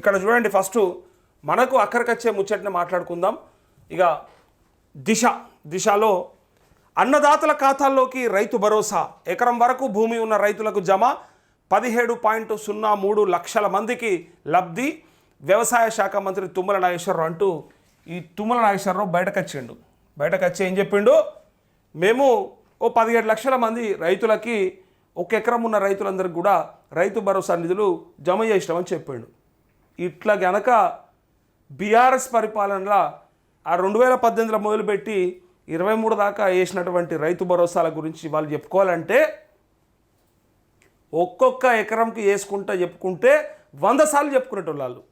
ఇక్కడ చూడండి ఫస్ట్ మనకు అక్కరికొచ్చే ముచ్చటిని మాట్లాడుకుందాం. ఇక దిశ దిశలో అన్నదాతల ఖాతాల్లోకి రైతు భరోసా. ఎకరం వరకు భూమి ఉన్న రైతులకు జమ పదిహేడు పాయింట్ సున్నా మూడు లక్షల మందికి లబ్ధి. వ్యవసాయ శాఖ మంత్రి తుమ్మల నాగేశ్వరరావు అంటూ ఈ తుమ్మల నాగేశ్వరరావు బయటకు వచ్చిండు. బయటకు వచ్చి ఏం చెప్పిండు? మేము ఓ పదిహేడు లక్షల మంది రైతులకి ఒక ఎకరం ఉన్న రైతులందరికీ కూడా రైతు భరోసా నిధులు జమ చేసినామని చెప్పిండు. ఇట్లా గనక బీఆర్ఎస్ పరిపాలనలో ఆ రెండు వేల పద్దెనిమిదిలో మొదలుపెట్టి ఇరవై మూడు దాకా వేసినటువంటి రైతు భరోసాల గురించి వాళ్ళు చెప్పుకోవాలంటే ఒక్కొక్క ఎకరంకి వేసుకుంటా చెప్పుకుంటే వంద సార్లు చెప్పుకునేటోళ్ళు వాళ్ళు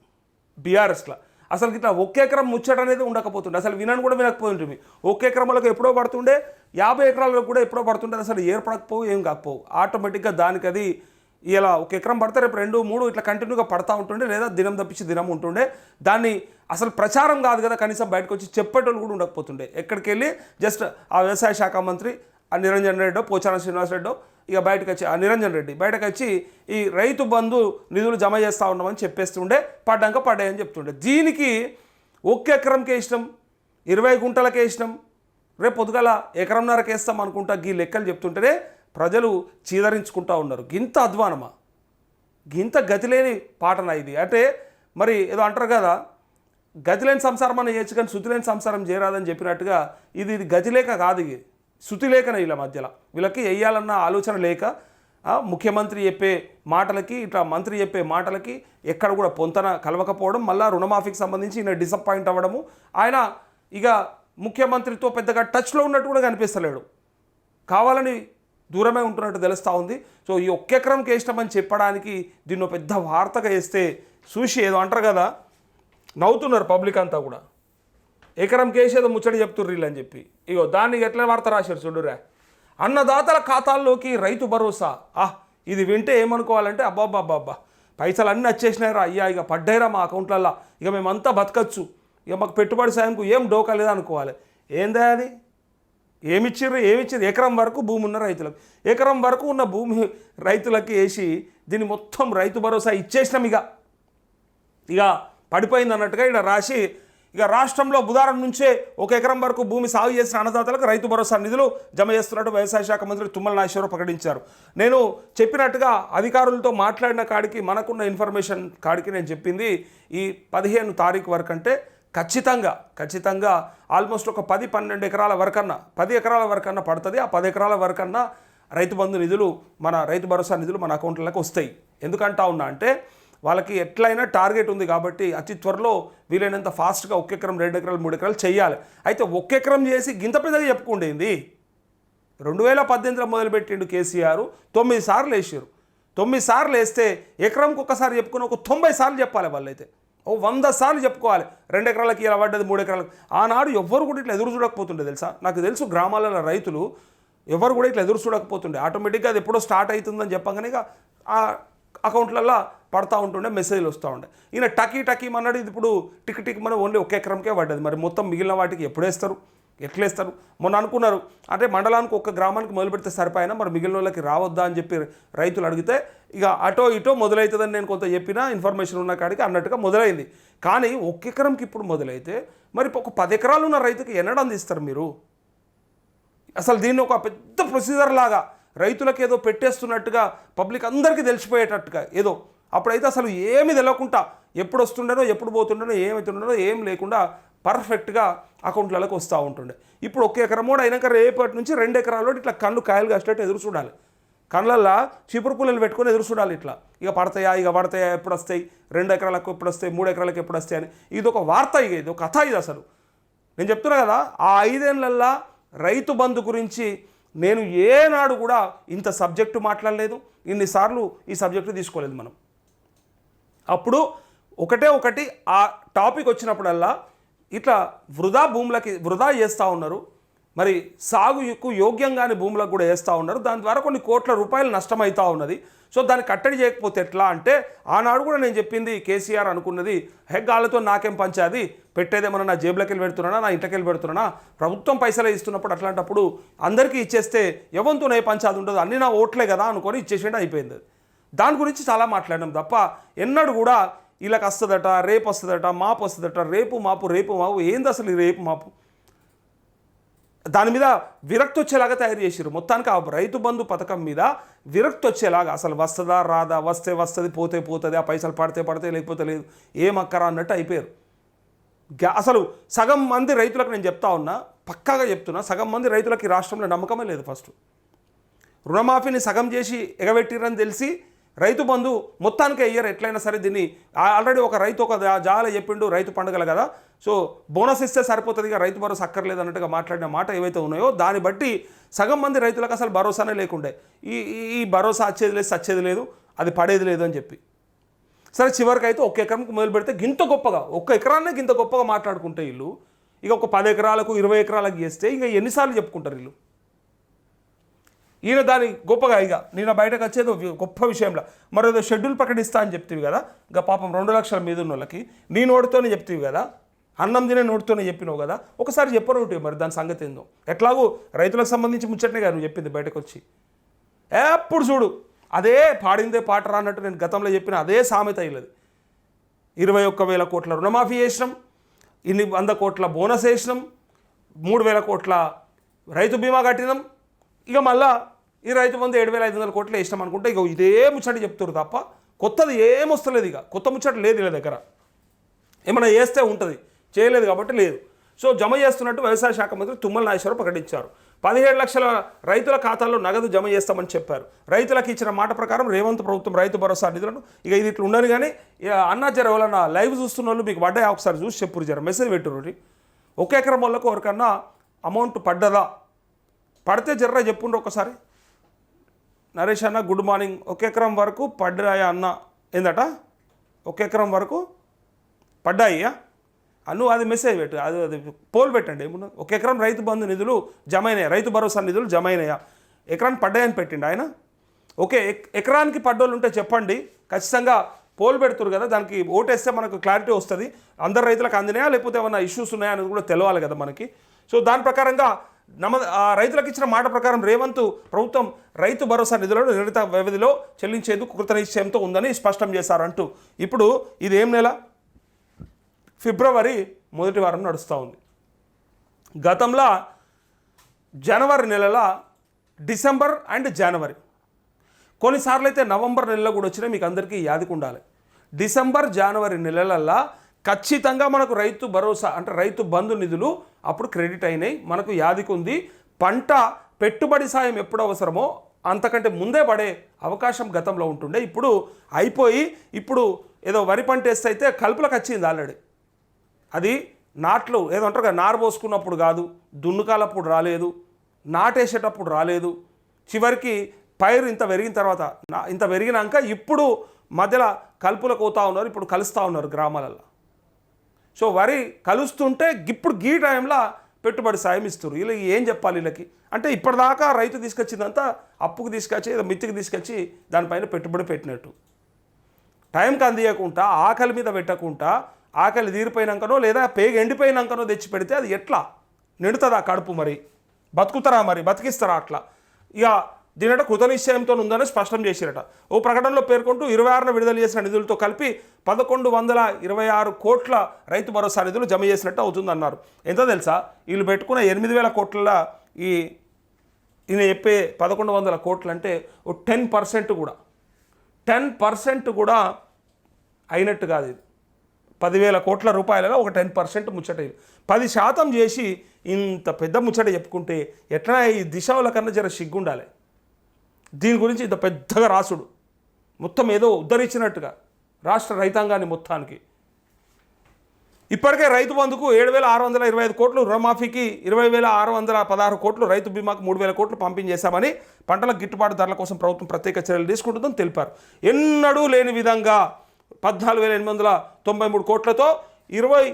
బీఆర్ఎస్లో. అసలు ఇట్లా ఒక్క ఎకరం ముచ్చట అనేది ఉండకపోతుండే. అసలు వినని కూడా వినకపోతుంటుంది ఒక్క ఎకరంలకు ఎప్పుడో పడుతుండే యాభై ఎకరాలకు కూడా ఎప్పుడో పడుతుండే అసలు ఏర్పడకపోవు ఏం కాకపోవు. ఆటోమేటిక్గా దానికి అది ఇలా ఒక ఎకరం పడితే రేపు రెండు మూడు ఇట్లా కంటిన్యూగా పడతా ఉంటుండే లేదా దినం తప్పించి దినం ఉంటుండే. దాన్ని అసలు ప్రచారం కాదు కదా కనీసం బయటకు వచ్చి చెప్పేటోళ్ళు కూడా ఉండకపోతుండే. ఎక్కడికి వెళ్ళి జస్ట్ ఆ వ్యవసాయ శాఖ మంత్రి ఆ నిరంజన్ రెడ్డో పోచారం శ్రీనివాస్ రెడ్డో ఇక బయటకు వచ్చి ఆ నిరంజన్ రెడ్డి బయటకు వచ్చి ఈ రైతు బంధు నిధులు జమ చేస్తూ ఉన్నామని చెప్పేస్తుండే పడ్డాక పడ్డాయని చెప్తుండే. దీనికి ఒక్క ఎకరంకే ఇష్టం ఇరవై గుంటలకే ఇష్టం రేపు పొద్దుగల ఎకరంన్నరకేస్తాం అనుకుంటా గీ లెక్కలు చెప్తుంటేనే ప్రజలు చీదరించుకుంటా ఉన్నారు. గింత అధ్వానమా? గింత గతిలేని పాటన ఇది? అంటే మరి ఏదో అంటారు కదా గతిలేని సంసారం అని చేయొచ్చు కానీ శృతిలేని సంసారం చేయరాదని చెప్పినట్టుగా ఇది ఇది గతిలేక కాదు ఇది. శృతిలేఖనే వీళ్ళ మధ్యలో. వీళ్ళకి వేయాలన్న ఆలోచన లేక ముఖ్యమంత్రి చెప్పే మాటలకి ఇట్లా మంత్రి చెప్పే మాటలకి ఎక్కడ కూడా పొంతన కలవకపోవడం మళ్ళీ రుణమాఫీకి సంబంధించి ఈయన డిసప్పాయింట్ అవ్వడము. ఆయన ఇక ముఖ్యమంత్రితో పెద్దగా టచ్లో ఉన్నట్టు కూడా కనిపిస్తలేడు. కావాలని దూరమే ఉంటున్నట్టు తెలుస్తూ ఉంది. సో ఈ ఒక్క ఎకరంకి చెప్పడానికి దీన్ని ఒక పెద్ద వార్తగా వేస్తే చూసి ఏదో అంటారు కదా నవ్వుతున్నారు పబ్లిక్ అంతా కూడా. ఎకరం కేసేదో ముచ్చడి చెప్తుర్రు వీళ్ళు అని చెప్పి. ఇగో దాన్ని ఎట్లా వార్త రాశారు చూడురా. అన్నదాతల ఖాతాల్లోకి రైతు భరోసా. ఆహ్ ఇది వింటే ఏమనుకోవాలంటే అబ్బాబ్బా పైసలు అన్నీ వచ్చేసినాయిరా అయ్యా ఇక పడ్డాయిరా మా అకౌంట్లల్లో. ఇక మేమంతా బతకచ్చు. ఇక మాకు పెట్టుబడి సాయంకు ఏం డోకా లేదా అనుకోవాలి ఏందా అది? ఏమిచ్చిర్రు? ఏమిచ్చిర్రు? ఎకరం వరకు భూమి ఉన్న రైతులకు. ఎకరం వరకు ఉన్న భూమి రైతులకి వేసి దీన్ని మొత్తం రైతు భరోసా ఇచ్చేసినాం ఇక ఇక పడిపోయింది అన్నట్టుగా ఇక్కడ రాసి ఇక రాష్ట్రంలో బుధవారం నుంచే ఒక ఎకరం వరకు భూమి సాగు చేసిన అన్నదాతలకు రైతు భరోసా నిధులు జమ చేస్తున్నట్టు వ్యవసాయ శాఖ మంత్రి తుమ్మల నాగేశ్వరరావు ప్రకటించారు. నేను చెప్పినట్టుగా అధికారులతో మాట్లాడిన కాడికి మనకున్న ఇన్ఫర్మేషన్ కాడికి నేను చెప్పింది ఈ పదిహేను తారీఖు వరకు అంటే ఖచ్చితంగా ఖచ్చితంగా ఆల్మోస్ట్ ఒక పది పన్నెండు ఎకరాల వరకన్నా పది ఎకరాల వరకన్నా పడుతుంది. ఆ పది ఎకరాల వరకన్నా రైతు బంధు నిధులు మన రైతు భరోసా నిధులు మన అకౌంట్లకు వస్తాయి. ఎందుకంటా ఉన్నా అంటే వాళ్ళకి ఎట్లయినా టార్గెట్ ఉంది కాబట్టి అతి త్వరలో వీలైనంత ఫాస్ట్గా ఒక్క ఎకరం రెండు ఎకరాలు మూడు ఎకరాలు చేయాలి. అయితే ఒక్క ఎకరం చేసి గింత పెద్దగా చెప్పుకుండేది రెండు వేల పద్దెనిమిదిలో మొదలుపెట్టిండు కేసీఆర్ తొమ్మిది సార్లు వేసారు తొమ్మిది సార్లు వేస్తే ఎకరంకి ఒక్కసారి చెప్పుకుని ఒక తొంభై సార్లు చెప్పాలి వాళ్ళైతే. ఓ వంద సార్లు చెప్పుకోవాలి. రెండు ఎకరాలకి ఇలా పడ్డది మూడు ఎకరాలకు ఆనాడు ఎవ్వరు కూడా ఇట్లా ఎదురు చూడకపోతుండే తెలుసా? నాకు తెలుసు గ్రామాలలో రైతులు ఎవరు కూడా ఇట్లా ఎదురు చూడకపోతుండే. ఆటోమేటిక్గా అది ఎప్పుడో స్టార్ట్ అవుతుందని చెప్పగానే ఆ అకౌంట్లలో పడతా ఉంటుండే మెసేజ్లు వస్తూ ఉండే. ఈయన టకీ టకీ అన్నాడు ఇది ఇప్పుడు టిక్ టిక్ మన ఓన్లీ ఒక ఎకరంకే పడ్డది. మరి మొత్తం మిగిలిన వాటికి ఎప్పుడేస్తారు ఎట్లేస్తారు? ఎట్లా వేస్తారు మొన్న అనుకున్నారు. అంటే మండలానికి ఒక గ్రామానికి మొదలు పెడితే సరిపోయినా? మరి మిగిలిన వాళ్ళకి రావద్దా అని చెప్పి రైతులు అడిగితే ఇక అటో ఇటో మొదలవుతుందని నేను కొంత చెప్పిన ఇన్ఫర్మేషన్ ఉన్న కాడికి అన్నట్టుగా మొదలైంది. కానీ ఒక ఎకరంకి ఇప్పుడు మొదలైతే మరి ఒక పది ఎకరాలు ఉన్న రైతుకి ఎన్నడం అందిస్తారు మీరు? అసలు దీన్ని ఒక పెద్ద ప్రొసీజర్ లాగా రైతులకు ఏదో పెట్టేస్తున్నట్టుగా పబ్లిక్ అందరికీ తెలిసిపోయేటట్టుగా ఏదో. అప్పుడైతే అసలు ఏమి తెలియకుండా ఎప్పుడు వస్తుండేనో ఎప్పుడు పోతుండేనో ఏమవుతుండేనో ఏం లేకుండా పర్ఫెక్ట్గా అకౌంట్లలోకి వస్తూ ఉంటుండే. ఇప్పుడు ఒక ఎకరం కూడా అయినాక రేపటి నుంచి రెండు ఎకరాల్లో ఇట్లా కళ్ళు కాయలు కాసేటట్టు ఎదురు చూడాలి. కళ్ళల్లో చీపురు పుల్లలు పెట్టుకొని ఎదురు చూడాలి ఇట్లా. ఇక పడతాయా ఇక పడతాయా ఎప్పుడు వస్తాయి రెండు ఎకరాలకు ఎప్పుడు వస్తాయి మూడు ఎకరాలకు ఎప్పుడు వస్తాయి అని. ఇది ఒక వార్త ఇక ఇది ఒక కథ ఇది అసలు. నేను చెప్తున్నా కదా ఆ ఐదేళ్ళల్లో రైతు బంధు గురించి నేను ఏనాడు కూడా ఇంత సబ్జెక్టు మాట్లాడలేదు. ఇన్నిసార్లు ఈ సబ్జెక్టు తీసుకోలేదు మనం. అప్పుడు ఒకటే ఒకటి ఆ టాపిక్ వచ్చినప్పుడల్లా ఇట్లా వృధా భూములకి వృధా చేస్తూ ఉన్నారు. మరి సాగుకు యోగ్యంగాని భూములకు కూడా వేస్తూ ఉన్నారు. దాని ద్వారా కొన్ని కోట్ల రూపాయలు నష్టమవుతూ ఉన్నది. సో దాన్ని కట్టడి చేయకపోతే ఎట్లా అంటే ఆనాడు కూడా నేను చెప్పింది కేసీఆర్ అనుకున్నది హెగ్గాలతో నాకేం పంచాది? పెట్టేదేమన్నా నా జేబులకి వెళ్ళి పెడుతున్నానా? నా ఇంటికి వెళ్ళి పెడుతున్నానా? ప్రభుత్వం పైసలు ఇస్తున్నప్పుడు అట్లాంటప్పుడు అందరికీ ఇచ్చేస్తే ఎవంతో నే పంచాది ఉండదు. అన్ని నా ఓట్లే కదా అనుకొని ఇచ్చేసేయండి అయిపోయింది. దాని గురించి చాలా మాట్లాడినాం. తప్ప ఎన్నడూ కూడా వీళ్ళకి వస్తుందట రేపు వస్తుందట మాపు వస్తుందట రేపు మాపు రేపు మాపు ఏంది అసలు ఈ రేపు మాపు? దాని మీద విరక్తి వచ్చేలాగా తయారు చేసారు మొత్తానికి ఆ రైతు బంధు పథకం మీద విరక్తి వచ్చేలాగా అసలు వస్తుందా రాదా వస్తే వస్తుంది పోతే పోతుంది ఆ పైసలు పడితే పడితే లేకపోతే లేదు ఏమక్కరా అన్నట్టు అయిపోయారు. అసలు సగం మంది రైతులకు నేను చెప్తా ఉన్నా పక్కాగా చెప్తున్నా సగం మంది రైతులకి ఈ రాష్ట్రంలో నమ్మకమే లేదు ఫస్ట్. రుణమాఫీని సగం చేసి ఎగబెట్టిరని తెలిసి రైతు బంధు మొత్తానికి అయ్యారు ఎట్లయినా సరే దీన్ని ఆ- ఆల్రెడీ ఒక రైతు ఒక జాల చెప్పిండు రైతు పండుగలు కదా. సో బోనస్ ఇస్తే సరిపోతుంది ఇక రైతు భరోసా అక్కర్లేదు అన్నట్టుగా మాట్లాడిన మాట ఏవైతే ఉన్నాయో దాన్ని బట్టి సగం మంది రైతులకు అసలు భరోసానే లేకుండే. ఈ ఈ- ఈ భరోసా వచ్చేది లేదు సచ్చేది లేదు అది పడేది లేదు అని చెప్పి. సరే చివరికి అయితే ఒక ఎకరంకి మొదలు పెడితే గింత గొప్పగా ఒక్క ఎకరాన్నే గింత గొప్పగా మాట్లాడుకుంటే వీళ్ళు ఇక ఒక పది ఎకరాలకు ఇరవై ఎకరాలకు చేస్తే ఇంకా ఎన్నిసార్లు చెప్పుకుంటారు వీళ్ళు ఈయన దాని గొప్పగా ఇక నేను బయటకు వచ్చేది ఒక గొప్ప విషయంలో. మరేదో షెడ్యూల్ ప్రకటిస్తా అని చెప్తివి కదా ఇంకా పాపం రెండు లక్షల మీద ఉన్న వాళ్ళకి నీ నోటితోనే చెప్తివి కదా అన్నం తినే నోటితోనే చెప్పినావు కదా ఒకసారి చెప్పరు ఒకటి మరి దాని సంగతి ఏందో. ఎట్లాగూ రైతులకు సంబంధించి ముచ్చటనే కదా నువ్వు చెప్పింది బయటకు వచ్చి ఎప్పుడు చూడు అదే పాడిందే పాట రానట్టు నేను గతంలో చెప్పిన అదే సామెత అయ్యలేదు ఇరవై ఒక్క వేల కోట్ల రుణమాఫీ చేసినాం ఇన్ని వంద కోట్ల బోనస్ వేసినాం మూడు వేల కోట్ల రైతు బీమా కట్టినాం ఇక మళ్ళా ఈ రైతు బంధు ఏడు వేల ఐదు వందల కోట్లు వేసినాం అనుకుంటే ఇక ఇదే ముచ్చట చెప్తారు తప్ప కొత్తది ఏం వస్తలేదు ఇక. కొత్త ముచ్చట లేదు ఇలా దగ్గర. ఏమైనా వేస్తే ఉంటుంది. చేయలేదు కాబట్టి లేదు. సో జమ చేస్తున్నట్టు వ్యవసాయ శాఖ మంత్రి తుమ్మల నాగేశ్వరరావు ప్రకటించారు. పదిహేడు లక్షల రైతుల ఖాతాల్లో నగదు జమ చేస్తామని చెప్పారు. రైతులకు ఇచ్చిన మాట ప్రకారం రేవంత్ ప్రభుత్వం రైతు భరోసా నిధులను ఇక ఇది ఇట్లా ఉండను కానీ ఇక అన్న జర ఎవరన్నా లైవ్ చూస్తున్న వాళ్ళు మీకు పడ్డాయి ఒకసారి చూసి చెప్పురు జర. మెసేజ్ పెట్టుర్రి ఒక ఎకరం వాళ్ళకు ఎవరికన్నా అమౌంట్ పడ్డదా? పడితే జర్రా చెప్పుండ్రు ఒకసారి. నరేష్ అన్న గుడ్ మార్నింగ్ ఒక ఎకరం వరకు పడ్డాయా అన్న? ఏందట? ఒక ఎకరం వరకు పడ్డాయ్యా అను అది మెసేజ్ పెట్టు. అది అది పోల్ పెట్టండి. ఏమున్నా ఒక ఎకరం రైతు బంధు నిధులు జమైనాయా? రైతు భరోసా నిధులు జమైనాయా? ఎకరాన్ని ఎకరానికి పడ్డాయని పెట్టిండు ఆయన. ఓకే ఎక్- ఎకరానికి పడ్డోళ్ళు ఉంటే చెప్పండి. ఖచ్చితంగా పోల్ పెడుతురు కదా దానికి ఓటేస్తే మనకు క్లారిటీ వస్తుంది. అందరు రైతులకు అందినాయా? లేకపోతే ఏమైనా ఇష్యూస్ ఉన్నాయా అనేది కూడా తెలవాలి కదా మనకి. సో దాని ప్రకారంగా నమ ఆ రైతులకు ఇచ్చిన మాట ప్రకారం రేవంత్ ప్రభుత్వం రైతు భరోసా నిధులను నిర్ణీత వ్యవధిలో చెల్లించేందుకు కృతనిశ్చయంతో ఉందని స్పష్టం చేశారంటూ. ఇప్పుడు ఇది ఏం నెల? ఫిబ్రవరి మొదటి వారం నడుస్తూ ఉంది. గతంలో జనవరి నెలల డిసెంబర్ అండ్ జనవరి. కొన్నిసార్లు అయితే నవంబర్ నెలలో కూడా వచ్చినా మీకు అందరికీ యాదికి ఉండాలి. డిసెంబర్ జనవరి నెలలల్లా ఖచ్చితంగా మనకు రైతు భరోసా అంటే రైతు బంధు నిధులు అప్పుడు క్రెడిట్ అయినాయి. మనకు యాదికి ఉంది. పంట పెట్టుబడి సాయం ఎప్పుడు అవసరమో అంతకంటే ముందే పడే అవకాశం గతంలో ఉంటుండే. ఇప్పుడు అయిపోయి ఇప్పుడు ఏదో వరి పంట వేస్తే అయితే కలుపులకు వచ్చింది ఆల్రెడీ. అది నాట్లు ఏదో అంటారు కదా నారు పోసుకున్నప్పుడు కాదు దున్నుకాలప్పుడు రాలేదు నాటేసేటప్పుడు రాలేదు. చివరికి పైరు ఇంత పెరిగిన తర్వాత ఇంత పెరిగినాక ఇప్పుడు మధ్యలో కలుపులకు కోతా ఉన్నారు ఇప్పుడు కలుస్తూ ఉన్నారు గ్రామాలలో సో వరి కలుస్తుంటే ఇప్పుడు గీ టైంలో పెట్టుబడి సాయం ఇస్తారు వీళ్ళకి ఏం చెప్పాలి వీళ్ళకి? అంటే ఇప్పటిదాకా రైతు తీసుకొచ్చిందంతా అప్పుకు తీసుకొచ్చి ఏదో మిత్తికి తీసుకొచ్చి దానిపైన పెట్టుబడి పెట్టినట్టు. టైంకి అందియకుండా ఆకలి మీద పెట్టకుండా ఆకలి తీరిపోయినాకనో లేదా పేగ ఎండిపోయినాకనో తెచ్చి పెడితే అది ఎట్లా? నిండుతుందా కడుపు మరి? బతుకుతారా మరి? బతికిస్తారా అట్లా? ఇక దీనట కృతనిశ్చయంతో ఉందని స్పష్టం చేసిరట. ఓ ప్రకటనలో పేర్కొంటూ ఇరవై ఆరున విడుదల చేసిన నిధులతో కలిపి పదకొండు వందల ఇరవై ఆరు కోట్ల రైతు భరోసా నిధులు జమ చేసినట్టు అవుతుందన్నారు. ఎంత తెలుసా? వీళ్ళు పెట్టుకున్న ఎనిమిది వేల కోట్ల ఈ ఈయన చెప్పే పదకొండు వందల కోట్లు అంటే ఓ టెన్ పర్సెంట్ కూడా. టెన్ పర్సెంట్ కూడా అయినట్టు కాదు ఇది. పదివేల కోట్ల రూపాయలలో ఒక టెన్ పర్సెంట్ ముచ్చట పది శాతం చేసి ఇంత పెద్ద ముచ్చట చెప్పుకుంటే ఎట్లా ఈ దిశల కన్నా జర సిగ్గుండాలి. దీని గురించి ఇంత పెద్దగా రాసుడు. మొత్తం ఏదో ఉద్ధరించినట్టుగా రాష్ట్ర రైతాంగాన్ని మొత్తానికి. ఇప్పటికే రైతు బంధుకు ఏడు వేల ఆరు వందల ఇరవై ఐదు కోట్లు రుణమాఫీకి ఇరవై వేల ఆరు వందల పదహారు కోట్లు రైతు బీమాకు మూడు వేల కోట్లు పంపించేశామని పంటల గిట్టుబాటు ధరల కోసం ప్రభుత్వం ప్రత్యేక చర్యలు తీసుకుంటుందని తెలిపారు. ఎన్నడూ లేని విధంగా పద్నాలుగు వేల ఎనిమిది వందల తొంభై మూడు కోట్లతో ఇరవై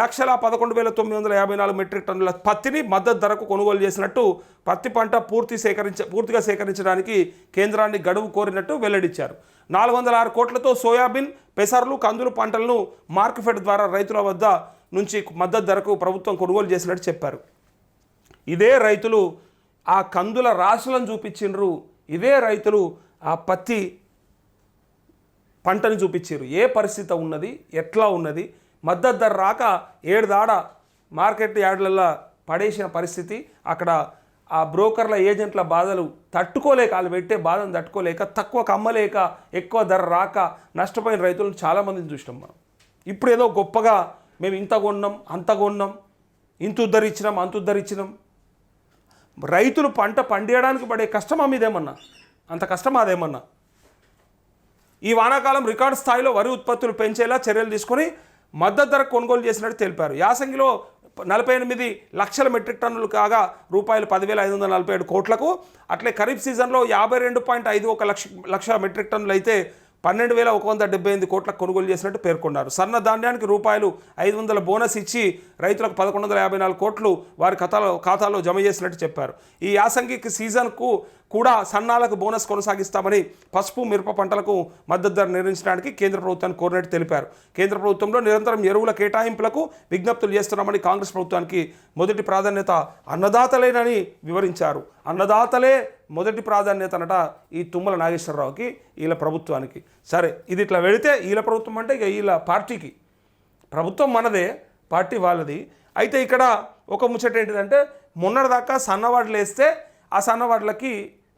లక్షల పదకొండు వేల తొమ్మిది వందల యాభై నాలుగు మెట్రిక్ టన్నుల పత్తిని మద్దతు ధరకు కొనుగోలు చేసినట్టు పత్తి పంట పూర్తి సేకరించ పూర్తిగా సేకరించడానికి కేంద్రాన్ని గడువు కోరినట్టు వెల్లడించారు. నాలుగు వందల ఆరు కోట్లతో సోయాబీన్ పెసర్లు కందులు పంటలను మార్కెట్ ద్వారా రైతుల వద్ద నుంచి మద్దతు ధరకు ప్రభుత్వం కొనుగోలు చేసినట్టు చెప్పారు. ఇదే రైతులు ఆ కందుల రాశులను చూపించిండ్రు. ఇదే రైతులు ఆ పత్తి పంటను చూపించారు ఏ పరిస్థితి ఉన్నది? ఎట్లా ఉన్నది? మద్దతు ధర రాక ఏడు దాడ మార్కెట్ యార్డ్లలో పడేసిన పరిస్థితి. అక్కడ ఆ బ్రోకర్ల ఏజెంట్ల బాధలు తట్టుకోలేక వాళ్ళు పెట్టే బాధను తట్టుకోలేక తక్కువ కమ్మలేక ఎక్కువ ధర రాక నష్టపోయిన రైతులను చాలామందిని చూసినాం మనం. ఇప్పుడు ఏదో గొప్పగా మేము ఇంత కొన్నాం అంత కొన్నాం ఇంత ఉద్ధరించినాం అంత ఉద్ధరించినాం రైతులు పంట పండియడానికి పడే కష్టమా మీదేమన్నా? అంత కష్టమా అదేమన్నా? ఈ వానాకాలం రికార్డు స్థాయిలో వరి ఉత్పత్తులు పెంచేలా చర్యలు తీసుకొని మద్దతు ధర కొనుగోలు చేసినట్టు తెలిపారు. యాసంగిలో నలభై ఎనిమిది లక్షల మెట్రిక్ టన్నులు కాగా రూపాయలు పదివేల ఐదు వందల నలభై ఏడు కోట్లకు అట్లే ఖరీఫ్ సీజన్లో యాభై రెండు పాయింట్ ఐదు ఒక లక్ష లక్ష మెట్రిక్ టన్నులు అయితే పన్నెండు వేల ఒక వంద డెబ్బై ఎనిమిది కోట్లకు కొనుగోలు చేసినట్టు పేర్కొన్నారు. సన్న ధాన్యానికి రూపాయలు ఐదు వందల బోనస్ ఇచ్చి రైతులకు పదకొండు వందల యాభై నాలుగు కోట్లు వారి ఖాతాలో ఖాతాలో జమ చేసినట్టు చెప్పారు. ఈ యాసంగికి సీజన్కు కూడా సన్నాలకు బోనస్ కొనసాగిస్తామని పసుపు మిరప పంటలకు మద్దతు ధర నిర్ణయించడానికి కేంద్ర ప్రభుత్వాన్ని కోరినట్టు తెలిపారు. కేంద్ర ప్రభుత్వంలో నిరంతరం ఎరువుల కేటాయింపులకు విజ్ఞప్తులు చేస్తున్నామని కాంగ్రెస్ ప్రభుత్వానికి మొదటి ప్రాధాన్యత అన్నదాతలేనని వివరించారు. అన్నదాతలే మొదటి ప్రాధాన్యత అనట ఈ తుమ్మల నాగేశ్వరరావుకి వీళ్ళ ప్రభుత్వానికి. సరే ఇది ఇట్లా వెళితే వీళ్ళ ప్రభుత్వం అంటే ఇక వీళ్ళ పార్టీకి. ప్రభుత్వం మనదే పార్టీ వాళ్ళది. అయితే ఇక్కడ ఒక ముచ్చట ఏంటిదంటే మొన్నటిదాకా సన్నవాడ్లు వేస్తే ఆ సన్నవాడ్లకి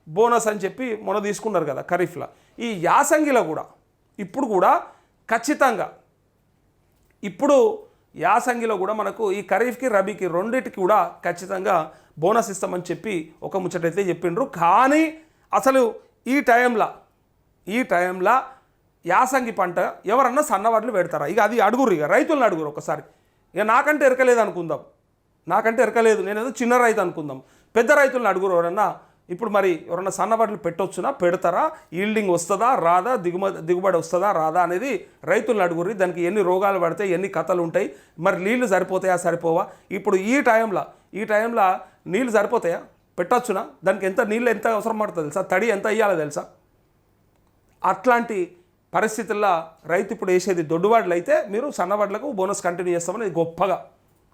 బోనస్ అని చెప్పి మొన్న తీసుకున్నారు కదా ఖరీఫ్లో. ఈ యాసంగిలో కూడా ఇప్పుడు కూడా ఖచ్చితంగా ఇప్పుడు యాసంగిలో కూడా మనకు ఈ ఖరీఫ్కి రబీకి రెండింటికి కూడా ఖచ్చితంగా బోనస్ ఇస్తామని చెప్పి ఒక ముచ్చటైతే చెప్పిండ్రు. కానీ అసలు ఈ టైంలో ఈ టైంలో యాసంగి పంట ఎవరన్నా సన్నవాట్లు పెడతారా? ఇక అది అడుగురు ఇక రైతులను అడుగురు ఒకసారి. ఇక నాకంటే ఎరకలేదు అనుకుందాం. నాకంటే ఎరకలేదు. నేను ఏదో చిన్న రైతు అనుకుందాం. పెద్ద రైతులను అడుగురు ఎవరన్నా ఇప్పుడు మరి ఎవరన్నా సన్నవాట్లు పెట్టొచ్చునా? పెడతారా? ఈల్డింగ్ వస్తుందా? రాదా? దిగుమ దిగుబడి వస్తుందా? రాదా? అనేది రైతులను అడుగురి దానికి ఎన్ని రోగాలు పడతాయి ఎన్ని కథలు ఉంటాయి. మరి నీళ్ళు సరిపోతాయా? సరిపోవా? ఇప్పుడు ఈ టైంలో ఈ టైంలో నీళ్ళు సరిపోతాయా? పెట్టొచ్చునా? దానికి ఎంత నీళ్ళు ఎంత అవసరం పడుతుంది తెలుసా? తడి ఎంత అయ్యాలో తెలుసా? అట్లాంటి పరిస్థితుల్లో రైతు ఇప్పుడు వేసేది దొడ్డువాడలు అయితే మీరు సన్నవాడలకు బోనస్ కంటిన్యూ చేస్తామని గొప్పగా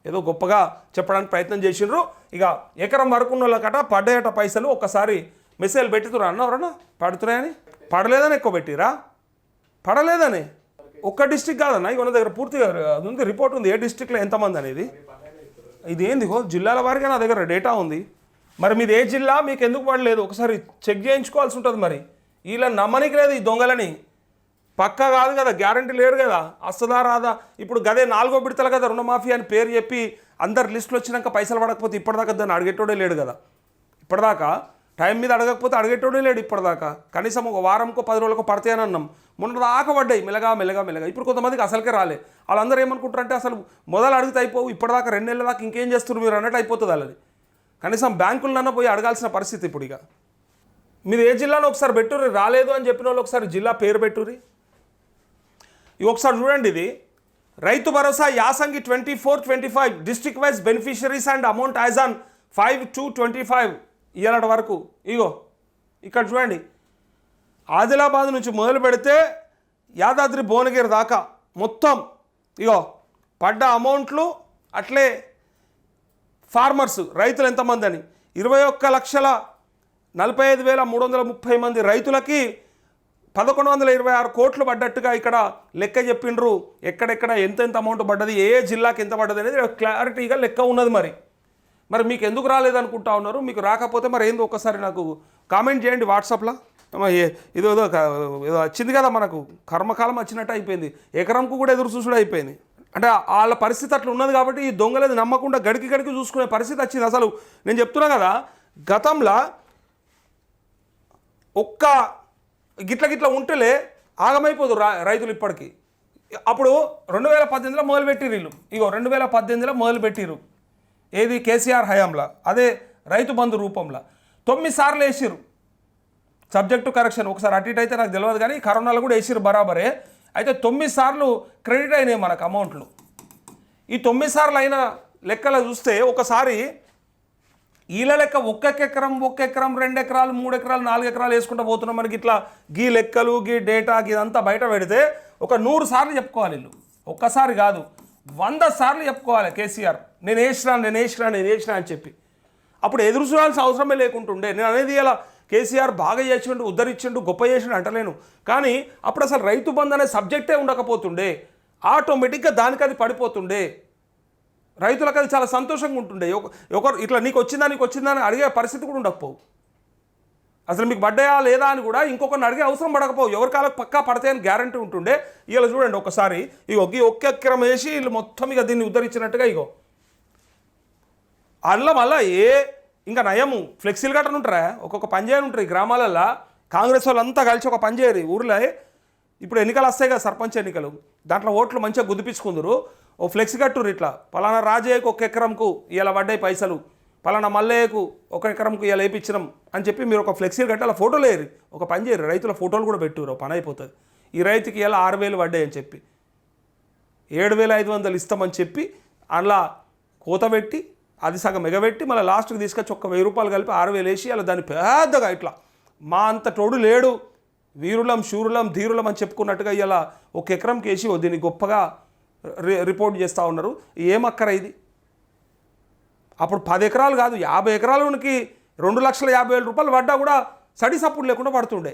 ఏదో గొప్పగా చెప్పడానికి ప్రయత్నం చేసిండ్రు. ఇక ఎకరం వరకు ఉన్న వాళ్ళకట పడ్డాయట పైసలు ఒక్కసారి మెసేజ్ పెట్టుతురా అన్నవరన్నా పడుతున్నాయని? పడలేదని ఎక్కువ పెట్టిరా? పడలేదని? ఒక్క డిస్టిక్ కాదన్న? ఇక దగ్గర పూర్తిగా అది ఉంది రిపోర్ట్ ఉంది. ఏ డిస్టిక్లో ఎంతమంది అనేది? ఇది ఏందిగో జిల్లాల వారిగా నా దగ్గర డేటా ఉంది. మరి మీది ఏ జిల్లా? మీకు ఎందుకు పడలేదు? ఒకసారి చెక్ చేయించుకోవాల్సి ఉంటుంది మరి. వీళ్ళ నమ్మనికి లేదు ఈ దొంగలని. పక్కా కాదు కదా గ్యారంటీ లేరు కదా. అస్సదా రాదా. ఇప్పుడు గదే నాలుగో బిడతలు కదా రుణమాఫీ అని పేరు చెప్పి అందరు లిస్టులు వచ్చినాక పైసలు పడకపోతే ఇప్పటిదాకా దాన్ని అడిగేటోడే లేడు కదా. ఇప్పటిదాకా టైం మీద అడగకపోతే అడిగేటోడే లేడు ఇప్పటిదాకా. కనీసం ఒక వారంకో పది రోజులకో పడతాయని అన్నాం. మొన్న దాకా పడ్డాయి మెలగా మెలగా మెలగా ఇప్పుడు కొంతమందికి అసలుకే రాలే. వాళ్ళందరూ ఏమనుకుంటారంటే అసలు మొదలు అడిగితే అయిపోవు ఇప్పటిదాకా రెండు నెలల దాకా ఇంకేం చేస్తున్నారు మీరు అన్నట్టు అయిపోతుంది వాళ్ళది. కనీసం బ్యాంకులన్నా పోయి అడగాల్సిన పరిస్థితి ఇప్పుడు ఇక. మీరు ఏ జిల్లాలో ఒకసారి పెట్టుర్రి? రాలేదు అని చెప్పిన వాళ్ళు ఒకసారి జిల్లా పేరు పెట్టుర్రి? ఒకసారి చూడండి ఇది. రైతు భరోసా యాసంగి twenty four twenty five district wise beneficiaries and amount as on five to twenty five ఇయ్యాలటి వరకు. ఇగో ఇక్కడ చూడండి. ఆదిలాబాద్ నుంచి మొదలు పెడితే యాదాద్రి భువనగిరి దాకా మొత్తం ఇగో పడ్డ అమౌంట్లు అట్లే ఫార్మర్స్ రైతులు ఎంతమంది అని? ఇరవై ఒక్క లక్షల నలభై ఐదు వేల మూడు వందల ముప్పై మంది రైతులకి పదకొండు వందల ఇరవై ఆరు కోట్లు పడ్డట్టుగా ఇక్కడ లెక్క చెప్పిండ్రు. ఎక్కడెక్కడ ఎంత ఎంత అమౌంట్ పడ్డది ఏ జిల్లాకి ఎంత పడ్డది అనేది క్లారిటీగా లెక్క ఉన్నది మరి. మరి మీకు ఎందుకు రాలేదనుకుంటా ఉన్నారు? మీకు రాకపోతే మరి ఏంది ఒకసారి నాకు కామెంట్ చేయండి వాట్సాప్లో ఇదో ఏదో ఏదో వచ్చింది కదా మనకు. కర్మకాలం వచ్చినట్టు అయిపోయింది. ఎకరంకు కూడా ఎదురు చూసుడు అయిపోయింది. అంటే వాళ్ళ పరిస్థితి అట్లా ఉన్నది కాబట్టి ఈ దొంగలేదు నమ్మకుండా గడికి గడికి చూసుకునే పరిస్థితి వచ్చింది అసలు. నేను చెప్తున్నా కదా గతంలో ఒక్క గిట్ల గిట్ల ఉంటేలే ఆగమైపోదు రా రైతులు ఇప్పటికి. అప్పుడు రెండు వేల పద్దెనిమిదిలో మొదలుపెట్టిరు వీళ్ళు. ఇగో రెండు వేల పద్దెనిమిదిలో మొదలుపెట్టిరు ఏది కేసీఆర్ హయాంలో? అదే రైతు బంధు రూపంలో. తొమ్మిది సార్లు వేసిరు సబ్జెక్టు కరెక్షన్. ఒకసారి అటు ఇటు అయితే నాకు తెలియదు కానీ కరోనాలో కూడా వేసిరు బరాబరే. అయితే తొమ్మిది సార్లు క్రెడిట్ అయినాయి మనకు అమౌంట్లు. ఈ తొమ్మిది సార్లు అయిన లెక్కలు చూస్తే ఒకసారి ఈల లెక్క ఒక్క ఎకరం ఒక్క ఎకరం రెండు ఎకరాలు మూడు ఎకరాలు నాలుగు ఎకరాలు వేసుకుంటూ పోతున్నాం మనకి ఇట్లా. గీ లెక్కలు గీ డేటా ఇదంతా బయట పెడితే ఒక నూరు సార్లు చెప్పుకోవాలి వీళ్ళు. ఒక్కసారి కాదు వంద సార్లు చెప్పుకోవాలి కేసీఆర్. నేను వేసినా నేను వేసినా నేను వేసినా అని చెప్పి. అప్పుడు ఎదురు చూడాల్సిన అవసరమే లేకుంటుండే. నేను అనేది ఇలా కేసీఆర్ బాగా చేసిండు ఉద్ధరించిండు గొప్ప చేసిండు అంటలేను. కానీ అప్పుడు అసలు రైతు బంధు అనే సబ్జెక్టే ఉండకపోతుండే. ఆటోమేటిక్గా దానికి అది పడిపోతుండే. రైతులకు అది చాలా సంతోషంగా ఉంటుండే. ఒక- ఒకరు ఇట్లా నీకు వచ్చిందా నీకు వచ్చిందా అని అడిగే పరిస్థితి కూడా ఉండకపోవు. అసలు మీకు పడ్డాయా లేదా అని కూడా ఇంకొకరిని అడిగే అవసరం పడకపోవు. ఎవరి కాలకు పక్కా పడతాయని గ్యారంటీ ఉంటుండే. ఇలా చూడండి ఒకసారి ఇగో ఈ ఒక్క ఎక్కరం వేసి వీళ్ళు మొత్తం ఇక దీన్ని ఉద్ధరించినట్టుగా ఇగో. అందులో మళ్ళీ ఏ ఇంకా నయము ఫ్లెక్సీలు గట్రా ఉంటారా? ఒక్కొక్క పని చేయని ఉంటారు ఈ గ్రామాలల్లో. కాంగ్రెస్ వాళ్ళంతా కలిసి ఒక పని చేయరు ఊర్లో. ఇప్పుడు ఎన్నికలు వస్తాయి కదా సర్పంచ్ ఎన్నికలు. దాంట్లో ఓట్లు మంచిగా గుదిపించుకుందరు ఓ ఫ్లెక్సీ కట్టురు ఇట్లా. పలానా రాజయ్యకు ఒక ఎకరంకు ఇలా పడ్డాయి పైసలు. పలానా మల్లయ్యకు ఒక ఎకరంకు ఇలా వేయించినాం అని చెప్పి మీరు ఒక ఫ్లెక్సీలు కట్టి అలా ఫోటోలు వేయరు. ఒక పని చేయరు. రైతుల ఫోటోలు కూడా పెట్టురు పని అయిపోతుంది. ఈ రైతుకి ఇలా ఆరు వేలు పడ్డాయి అని చెప్పి. ఏడు వేల ఐదు వందలు ఇస్తామని చెప్పి అలా కోత పెట్టి అది సగం ఎగబెట్టి మళ్ళీ లాస్ట్కి తీసుకొచ్చి ఒక్క వెయ్యి రూపాయలు కలిపి ఆరు వేలు వేసి అలా దాన్ని పెద్దగా ఇట్లా. మా అంత తోడు లేడు. వీరులం శూరులం ధీరులం అని చెప్పుకున్నట్టుగా ఇలా ఒక ఎకరంకి వేసి దీన్ని గొప్పగా రిపోర్ట్ చేస్తూ ఉన్నారు. ఏం ఇది? అప్పుడు పది ఎకరాలు కాదు యాభై ఎకరాలకి రెండు లక్షల యాభై వేల రూపాయలు పడ్డా కూడా సడి సప్పుడు లేకుండా పడుతుండే.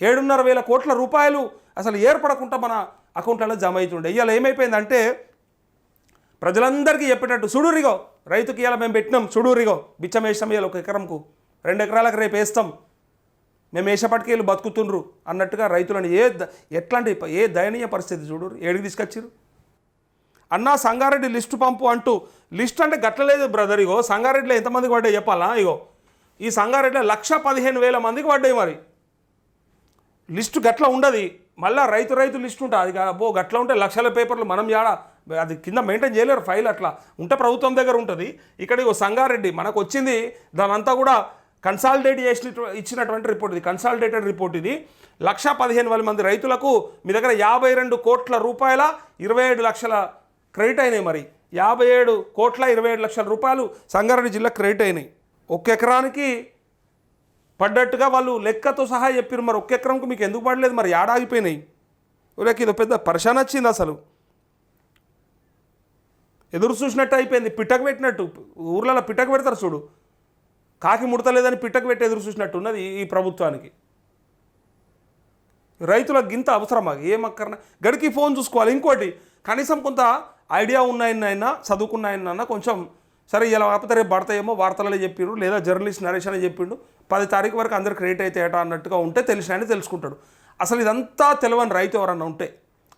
ఏడున్నర వేల కోట్ల రూపాయలు అసలు ఏర్పడకుండా మన అకౌంట్లలో జమ అవుతుండే. ఇవాళ ఏమైపోయిందంటే ప్రజలందరికీ చెప్పేటట్టు సుడూరిగో రైతుకి ఇవాళ మేము పెట్టినాం సుడూరిగో బిచ్చం వేసాం ఇవాళ ఒక ఎకరంకు రెండు ఎకరాలకు రేపు వేస్తాం మేము వేసేపటికేళ్ళు బతుకుతుండ్రు అన్నట్టుగా రైతులను ఏ ద- ఎట్లాంటి ఏ దయనీయ పరిస్థితి చూడు ఏడికి తీసుకొచ్చారు అన్నా సంగారెడ్డి లిస్టు పంపు అంటూ లిస్ట్ అంటే గట్లలేదు బ్రదర్ ఇగో సంగారెడ్డిలో ఎంతమందికి పడ్డాయి చెప్పాలా ఇగో? ఈ సంగారెడ్డిలో లక్ష పదిహేను వేల మందికి పడ్డాయి మరి. లిస్టు గట్ల ఉండదు మళ్ళీ రైతు రైతు లిస్ట్ ఉంటుంది అది కాదు అబ్బో గట్ల ఉంటే లక్షల పేపర్లు మనం యాడ అది కింద మెయింటైన్ చేయలేరు ఫైల్ అట్లా. ఉంటే ప్రభుత్వం దగ్గర ఉంటుంది. ఇక్కడ ఇగో సంగారెడ్డి మనకు వచ్చింది దానంతా కూడా కన్సాలిడేట్ చేసిన ఇచ్చినటువంటి రిపోర్ట్ ఇది. కన్సాలిడేటెడ్ రిపోర్ట్ ఇది. లక్ష పదిహేను వేల మంది రైతులకు మీ దగ్గర యాభై రెండు కోట్ల రూపాయల ఇరవై ఏడు లక్షల క్రెడిట్ అయినాయి మరి. యాభై ఏడు కోట్ల ఇరవై ఏడు లక్షల రూపాయలు సంగారెడ్డి జిల్లా క్రెడిట్ అయినాయి. ఒక్క ఎకరానికి పడ్డట్టుగా వాళ్ళు లెక్కతో సహా చెప్పారు మరి. ఒక్క ఎకరంకు మీకు ఎందుకు పడలేదు మరి? ఏడాగిపోయినాయి లేక ఇది పెద్ద పరిశాన్ వచ్చింది అసలు. ఎదురు చూసినట్టు అయిపోయింది. పిట్టకు పెట్టినట్టు. ఊర్లలో పిట్టకు పెడతారు చూడు. కాకి ముడతలేదని పిట్టకు పెట్టి ఎదురు చూసినట్టు ఉన్నది ఈ- ప్రభుత్వానికి. రైతులకు గింత అవసరమా ఏమక్కర్న గడికి ఫోన్ చూసుకోవాలి ఇంకోటి కనీసం కొంత ఐడియా ఉన్నాయన్నైనా చదువుకున్నాయన్న కొంచెం సరే ఇలా కాకపోతే రేపు పడతాయేమో వార్తలలో చెప్పిండు లేదా జర్నలిస్ట్ నరేష్ అని చెప్పిండు పది తారీఖు వరకు అందరు క్రెడిట్ అయితే ఏటా అన్నట్టుగా ఉంటే తెలిసినాయని తెలుసుకుంటాడు. అసలు ఇదంతా తెలియని రైతు ఎవరన్నా ఉంటే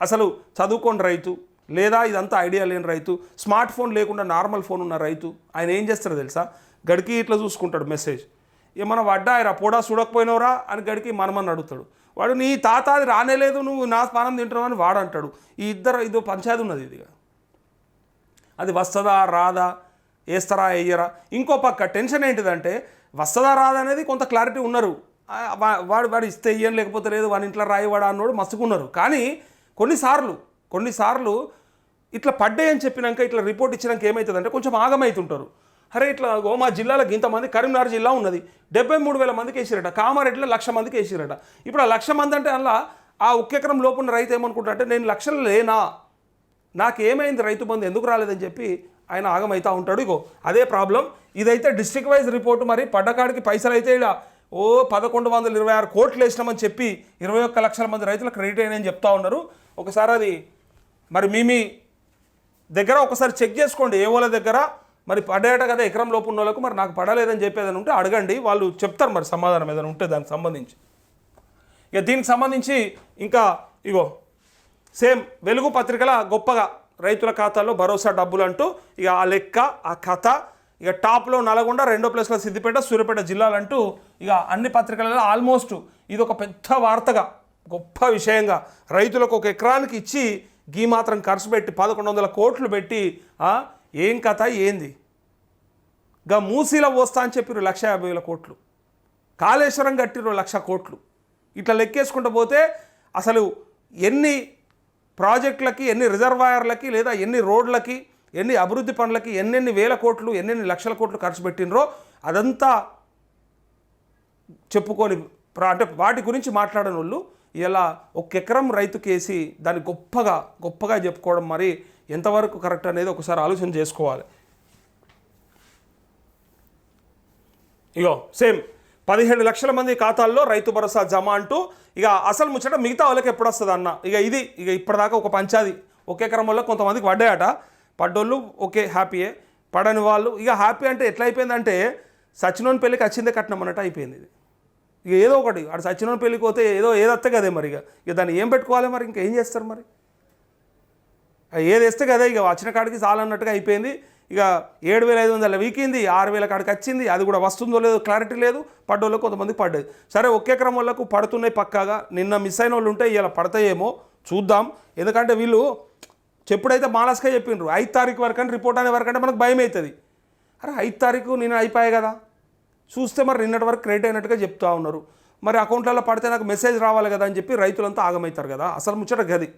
అసలు చదువుకోని రైతు లేదా ఇదంతా ఐడియా లేని రైతు స్మార్ట్ ఫోన్ లేకుండా నార్మల్ ఫోన్ ఉన్న రైతు ఆయన ఏం చేస్తారో తెలుసా? గడికి ఇట్లా చూసుకుంటాడు మెసేజ్. ఏమన్నా వడ్డాయిరా పోడా చూడకపోయినవరా? అని గడికి మనమని అడుగుతాడు. వాడు నీ తాత అది రానేలేదు నువ్వు నా స్నానం తింటున్నావు అని వాడు అంటాడు. ఈ ఇద్దరు ఇదో పంచాయతీ ఉన్నది ఇదిగా. అది వస్తుందా రాదా వేస్తారా వేయరా ఇంకో పక్క టెన్షన్ ఏంటిదంటే వస్తుందా రాదా అనేది కొంత క్లారిటీ ఉన్నారు. వాడు వాడు ఇస్తే ఇయ్యని లేకపోతే లేదు వాడి ఇంట్లో రాయవాడా అన్నోడు మస్తుకున్నారు కానీ కొన్నిసార్లు కొన్నిసార్లు ఇట్లా పడ్డాయని చెప్పినాక ఇట్లా రిపోర్ట్ ఇచ్చినాక ఏమవుతుందంటే కొంచెం ఆగమవుతుంటారు అరే ఇట్లా ఓ మా జిల్లాలకు ఇంతమంది కరీంనగర్ జిల్లా ఉన్నది. డెబ్బై మూడు వేల మందికి వేసిరట. కామారెడ్డిలో లక్ష మందికి వేసిరట. ఇప్పుడు ఆ లక్ష మంది అంటే అలా ఆ ఒక్క ఎకరం లోపు రైతు ఏమనుకుంటాడంటే నేను లక్షలు లేనా? నాకేమైంది రైతు బంధు? ఎందుకు రాలేదని చెప్పి ఆయన ఆగమైతా ఉంటాడు. ఇగో అదే ప్రాబ్లం. ఇదైతే డిస్ట్రిక్ట్ వైజ్ రిపోర్ట్ మరి. పడ్డకాడికి పైసలు అయితే ఇలా ఓ పదకొండు వందల ఇరవై ఆరు కోట్లు వేసినామని చెప్పి ఇరవై ఒక్క లక్షల మంది రైతులకు క్రెడిట్ అయినాయని చెప్తా ఉన్నారు. ఒకసారి అది మరి మీ మీ దగ్గర ఒకసారి చెక్ చేసుకోండి. ఏ వాళ్ళ దగ్గర? మరి పడేట కదా ఎకరం లోపు ఉన్న వాళ్ళకు మరి నాకు పడలేదని చెప్పేదని ఉంటే అడగండి. వాళ్ళు చెప్తారు మరి సమాధానం ఏదైనా ఉంటే దానికి సంబంధించి. ఇక దీనికి సంబంధించి ఇంకా ఇగో సేమ్ వెలుగు పత్రికల గొప్పగా రైతుల ఖాతాల్లో భరోసా డబ్బులు అంటూ ఇక ఆ లెక్క ఆ కథ ఇక టాప్లో నల్గొండ రెండో ప్లేస్లో సిద్దిపేట సూర్యాపేట జిల్లాలంటూ ఇక అన్ని పత్రికలలో ఆల్మోస్ట్ ఇది ఒక పెద్ద వార్తగా గొప్ప విషయంగా రైతులకు ఒక ఎకరానికి ఇచ్చి గీ మాత్రం ఖర్చు పెట్టి పదకొండు వందల కోట్లు పెట్టి ఏం కథ ఏంది? గా మూసీలో పోస్తా అని చెప్పిరు లక్ష యాభై వేల కోట్లు. కాళేశ్వరం కట్టిరు లక్ష కోట్లు. ఇట్లా లెక్కేసుకుంటూ పోతే అసలు ఎన్ని ప్రాజెక్టులకి ఎన్ని రిజర్వాయర్లకి లేదా ఎన్ని రోడ్లకి ఎన్ని అభివృద్ధి పనులకి ఎన్నెన్ని వేల కోట్లు ఎన్నెన్ని లక్షల కోట్లు ఖర్చు పెట్టినరో అదంతా చెప్పుకొని ప్ర- అంటే వాటి గురించి మాట్లాడని వాళ్ళు ఇలా ఒక ఎకరం రైతుకేసి దాన్ని గొప్పగా గొప్పగా చెప్పుకోవడం మరి ఎంతవరకు కరెక్ట్ అనేది ఒకసారి ఆలోచన చేసుకోవాలి. ఇగో సేమ్ పదిహేడు లక్షల మంది ఖాతాల్లో రైతు భరోసా జమ అంటూ ఇక అసలు ముచ్చట మిగతా వాళ్ళకి ఎప్పుడు వస్తుంది అన్న ఇక ఇది ఇక ఇప్పటిదాకా ఒక పంచాది. ఒకే క్రమంలో వల్ల కొంతమందికి పడ్డాయట. పడ్డోళ్ళు ఓకే హ్యాపీయే. పడని వాళ్ళు ఇక హ్యాపీ అంటే ఎట్లా అయిపోయిందంటే సచినోని పెళ్ళికి వచ్చిందే కట్నం అన్నట్టు అయిపోయింది ఇది. ఇక ఏదో ఒకటి అటు సచినోని పెళ్ళికి పోతే ఏదో ఏదొస్తే కదే మరి ఇక ఇక దాన్ని ఏం పెట్టుకోవాలి మరి? ఇంకేం చేస్తారు మరి? ఏది వేస్తే కదా ఇక వచ్చిన కాడికి చాలన్నట్టుగా అయిపోయింది. ఇక ఏడు వేల ఐదు వందల వీకింది ఆరు వేల కాడికి వచ్చింది అది కూడా వస్తుందో లేదో క్లారిటీ లేదు పడ్డోళ్ళకు కొంతమంది పడ్డది. సరే ఒకే క్రమం వాళ్ళకు పడుతున్నాయి పక్కాగా. నిన్న మిస్ అయిన వాళ్ళు ఉంటే ఇలా పడతాయేమో చూద్దాం. ఎందుకంటే వీళ్ళు చెప్పుడైతే మాలస్గా చెప్పిండ్రు ఐదు తారీఖు వరకు అని రిపోర్ట్ అనే వరకు అంటే మనకు భయం అవుతుంది అరే ఐదు తారీఖు నేను అయిపోయాయి కదా. చూస్తే మరి నిన్నటి వరకు క్రెడిట్ అయినట్టుగా చెప్తా ఉన్నారు. మరి అకౌంట్లలో పడితే నాకు మెసేజ్ రావాలి కదా అని చెప్పి రైతులంతా ఆగమవుతారు కదా. అసలు ముచ్చట గది.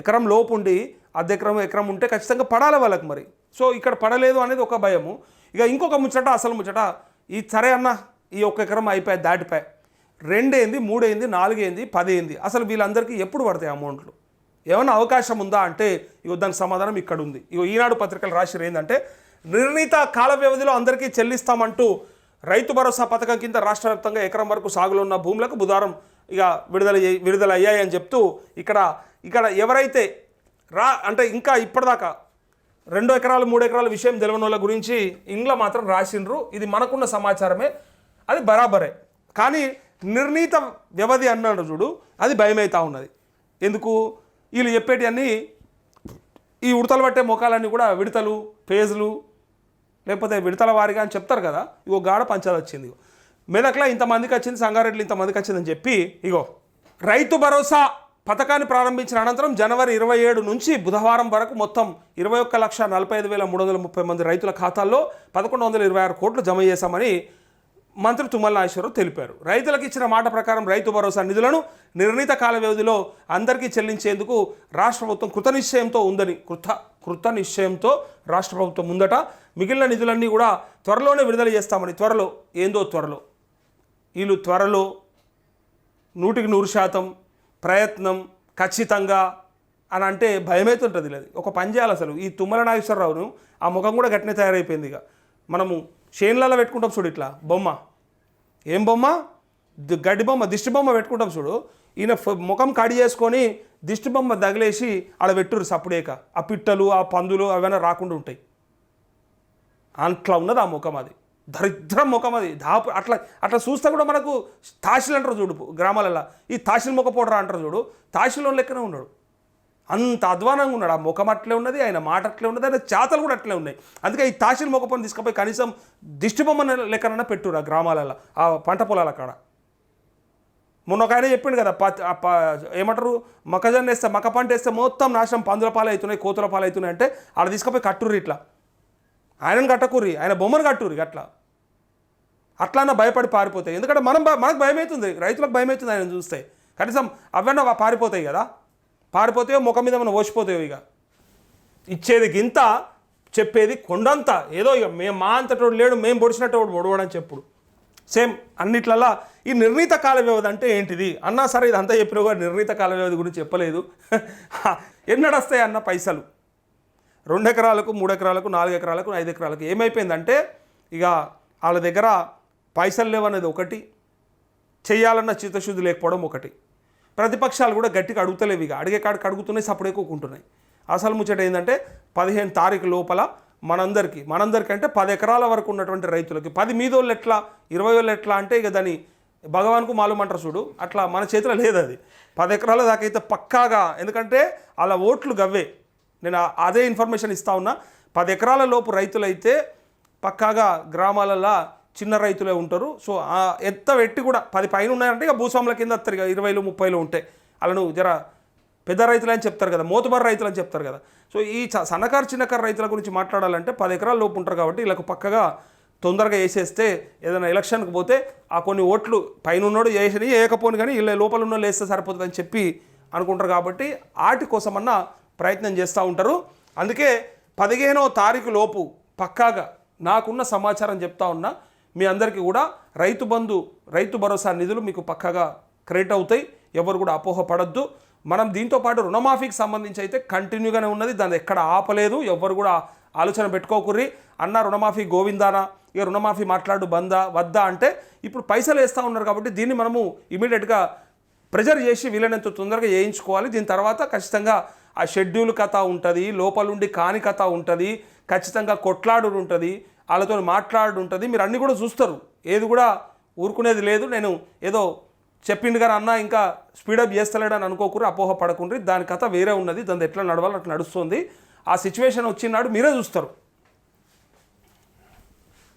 ఎకరం లోపు ఉండి అర్ధ ఎకరం ఎకరం ఉంటే ఖచ్చితంగా పడాలి వాళ్ళకి మరి. సో ఇక్కడ పడలేదు అనేది ఒక భయము. ఇక ఇంకొక ముచ్చట అసలు ముచ్చట ఈ సరే అన్న ఈ ఒక్క ఎకరం అయిపోయి దాటిపోయి. రెండేంది మూడేంది నాలుగేంది పదేంది? అసలు వీళ్ళందరికీ ఎప్పుడు పడతాయి అమౌంట్లు? ఏమైనా అవకాశం ఉందా అంటే ఇగో దానికి సమాధానం ఇక్కడ ఉంది ఇగో ఈనాడు పత్రికలు రాసిరు ఏంటంటే నిర్ణీత కాల వ్యవధిలో అందరికీ చెల్లిస్తామంటూ రైతు భరోసా పథకం కింద రాష్ట్ర వ్యాప్తంగా ఎకరం వరకు సాగులో ఉన్న భూములకు బుధవారం ఇక విడుదల విడుదల అయ్యాయని చెప్తూ ఇక్కడ ఇక్కడ ఎవరైతే రా అంటే ఇంకా ఇప్పటిదాకా రెండు ఎకరాలు మూడు ఎకరాల విషయం తెలియని వాళ్ళ గురించి ఇంట్లో మాత్రం రాసిండ్రు. ఇది మనకున్న సమాచారమే. అది బరాబరే. కానీ నిర్ణీత వ్యవధి అన్నాడు చూడు అది భయమవుతా ఉన్నది. ఎందుకు? వీళ్ళు చెప్పేటివన్నీ ఈ ఉడతలు పట్టే ముఖాలన్నీ కూడా విడతలు పేజులు లేకపోతే విడతల వారిగా అని చెప్తారు కదా. ఇగో గాడ పంచాలు వచ్చింది. మెదక్లా ఇంతమందికి వచ్చింది సంగారెడ్డిలో ఇంతమందికి వచ్చిందని చెప్పి ఇగో రైతు భరోసా పథకాన్ని ప్రారంభించిన అనంతరం జనవరి ఇరవై ఏడు నుంచి బుధవారం వరకు మొత్తం ఇరవై ఒక్క లక్ష నలభై ఐదు వేల మూడు వందల ముప్పై మంది రైతుల ఖాతాల్లో పదకొండు వందల ఇరవై ఆరు కోట్లు జమ చేశామని మంత్రి తుమ్మల నాగేశ్వరరావు తెలిపారు. రైతులకు ఇచ్చిన మాట ప్రకారం రైతు భరోసా నిధులను నిర్ణీత కాల వ్యవధిలో అందరికీ చెల్లించేందుకు రాష్ట్ర ప్రభుత్వం కృతనిశ్చయంతో ఉందని కృత కృత నిశ్చయంతో రాష్ట్ర ప్రభుత్వం ఉందట మిగిలిన నిధులన్నీ కూడా త్వరలోనే విడుదల చేస్తామని త్వరలో ఏందో త్వరలో వీళ్ళు త్వరలో నూటికి నూరు శాతం ప్రయత్నం ఖచ్చితంగా అని అంటే భయమైతుంటుంది లేదు. ఒక పని చేయాలి అసలు. ఈ తుమ్మల నాగేశ్వరరావును ఆ ముఖం కూడా గట్టినే తయారైపోయింది ఇక. మనము షేన్లలో పెట్టుకుంటాం చూడు ఇట్లా. బొమ్మ. ఏం బొమ్మ? గడ్డి బొమ్మ దిష్టి బొమ్మ పెట్టుకుంటాం చూడు. ఈయన ముఖం కడి చేసుకొని దిష్టి బొమ్మ తగిలేసి ఆడ పెట్టురు సప్పుడేక. ఆ పిట్టలు ఆ పందులు అవన్నీ రాకుండా ఉంటాయి. అట్లా ఉన్నది ఆ ముఖం అది. దరిద్రం ముఖం అది దాపు అట్లా అట్లా చూస్తే కూడా మనకు తాసిలు అంటారు చూడు గ్రామాలలో ఈ తాసిల్ ముఖ పోడరా అంటారు చూడు. తాసిలో లెక్కనే ఉన్నాడు. అంత అధ్వానంగా ఉన్నాడు. ఆ ముఖం అట్లే ఉన్నది ఆయన మాట అట్లే ఉన్నది ఆయన చేతలు కూడా అట్లే ఉన్నాయి. అందుకే ఈ తాసిల్ ముఖ తీసుకుపోయి కనీసం దిష్టిబొమ్మ లెక్కనన్నా పెట్టురు ఆ గ్రామాలలో ఆ పంట పొలాల కాడ. మొన్న ఒక ఆయన చెప్పిండు కదా ప ఏమంటారు? మొక్కజొన్న వేస్తే మక్క పంట వేస్తే మొత్తం నాశనం పందుల పాలు అవుతున్నాయి కోతుల పాలు అవుతున్నాయి అంటే అక్కడ తీసుకుపోయి కట్టుర్రి ఇట్లా. ఆయనను కట్టకూరి ఆయన బొమ్మను కట్టుర్రి అట్లా. అట్లన్నా భయపడి పారిపోతాయి. ఎందుకంటే మనం మనకు భయం అవుతుంది రైతులకు భయం అవుతుంది ఆయన చూస్తే. కనీసం అవన్నీ పారిపోతాయి కదా. పారిపోతాయో ముఖం మీద మనం ఓసిపోతాయో ఇక. ఇచ్చేది గింత చెప్పేది కొండంత. ఏదో ఇక మేము మా అంతటోడు లేడు మేము పొడిచినట్టు వాడు పొడవడని చెప్పుడు. సేమ్ అన్నిట్లలా ఈ నిర్ణీత కాల వ్యవధి అంటే ఏంటిది? అన్నా సరే ఇదంతా చెప్పినా కూడా నిర్ణీత కాల వ్యవధి గురించి చెప్పలేదు. ఎన్నడొస్తాయి అన్న పైసలు? రెండు ఎకరాలకు మూడు ఎకరాలకు నాలుగు ఎకరాలకు ఐదు ఎకరాలకు ఏమైపోయిందంటే ఇక వాళ్ళ దగ్గర పైసలు లేవనేది ఒకటి చేయాలన్న చిత్తశుద్ధి లేకపోవడం ఒకటి. ప్రతిపక్షాలు కూడా గట్టిగా అడుగుతలేవు ఇక. అడిగే కాడికి అడుగుతున్నాయి సప్పుడు ఎక్కుకుంటున్నాయి అసలు ముచ్చట ఏంటంటే పదిహేను తారీఖు లోపల మనందరికీ మనందరికీ అంటే పది ఎకరాల వరకు ఉన్నటువంటి రైతులకి పది మీదోళ్ళు ఎట్లా ఇరవై వాళ్ళు ఎట్లా అంటే ఇక దాన్ని భగవాన్కు మాలుమంటారు చూడు అట్లా మన చేతిలో లేదు అది. పది ఎకరాల దాకా అయితే పక్కాగా ఎందుకంటే అలా ఓట్లు గవ్వే. నేను అదే ఇన్ఫర్మేషన్ ఇస్తా ఉన్నా. పది ఎకరాల లోపు రైతులైతే పక్కాగా గ్రామాలలో చిన్న రైతులే ఉంటారు. సో ఆ ఎత్త పెట్టి కూడా పది పైన ఉన్నాయంటే ఇక భూస్వాముల కింద వస్తారు. ఇక ఇరవైలు ముప్పైలు ఉంటాయి వాళ్ళను జర పెద్ద రైతులు అని చెప్తారు కదా. మోతుబారు రైతులు అని చెప్తారు కదా. సో ఈ చ- సన్నకారు చిన్నకారు రైతుల గురించి మాట్లాడాలంటే పది ఎకరాల లోపు ఉంటారు కాబట్టి వీళ్ళకు పక్కగా తొందరగా వేసేస్తే ఏదైనా ఎలక్షన్కి పోతే ఆ కొన్ని ఓట్లు పైన ఉన్నాడు వేసని వేయకపోను కానీ వీళ్ళ లోపల ఉన్న వేస్తే సరిపోతుంది అని చెప్పి అనుకుంటారు కాబట్టి వాటి కోసమన్నా ప్రయత్నం చేస్తూ ఉంటారు. అందుకే పదిహేనో తారీఖు లోపు పక్కాగా నాకున్న సమాచారం చెప్తా ఉన్నా మీ అందరికీ కూడా రైతు బంధు రైతు భరోసా నిధులు మీకు పక్కాగా క్రెడిట్ అవుతాయి. ఎవరు కూడా అపోహ పడద్దు. మనం దీంతో పాటు రుణమాఫీకి సంబంధించి అయితే కంటిన్యూగానే ఉన్నది. దాన్ని ఎక్కడ ఆపలేదు. ఎవరు కూడా ఆలోచన పెట్టుకోకుర్రి. అన్న రుణమాఫీ గోవిందానా? ఇక రుణమాఫీ మాట్లాడు బందా వద్దా అంటే ఇప్పుడు పైసలు వేస్తూ ఉన్నారు కాబట్టి దీన్ని మనము ఇమీడియట్గా ప్రెజర్ చేసి వీలైనంత తొందరగా వేయించుకోవాలి దీని తర్వాత ఖచ్చితంగా ఆ షెడ్యూల్ కథ ఉంటుంది లోపలుండి కాని కథ ఉంటుంది ఖచ్చితంగా కొట్లాడు ఉంటుంది వాళ్ళతో మాట్లాడు ఉంటుంది మీరు అన్నీ కూడా చూస్తారు. ఏది కూడా ఊరుకునేది లేదు. నేను ఏదో చెప్పిండు కానీ అన్న ఇంకా స్పీడప్ చేస్తలేడని అనుకోకుండా అపోహ పడకుండ్రి. దాని కథ వేరే ఉన్నది దాని ఎట్లా నడవాలి అట్లా నడుస్తుంది. ఆ సిచ్యువేషన్ వచ్చినాడు మీరే చూస్తారు.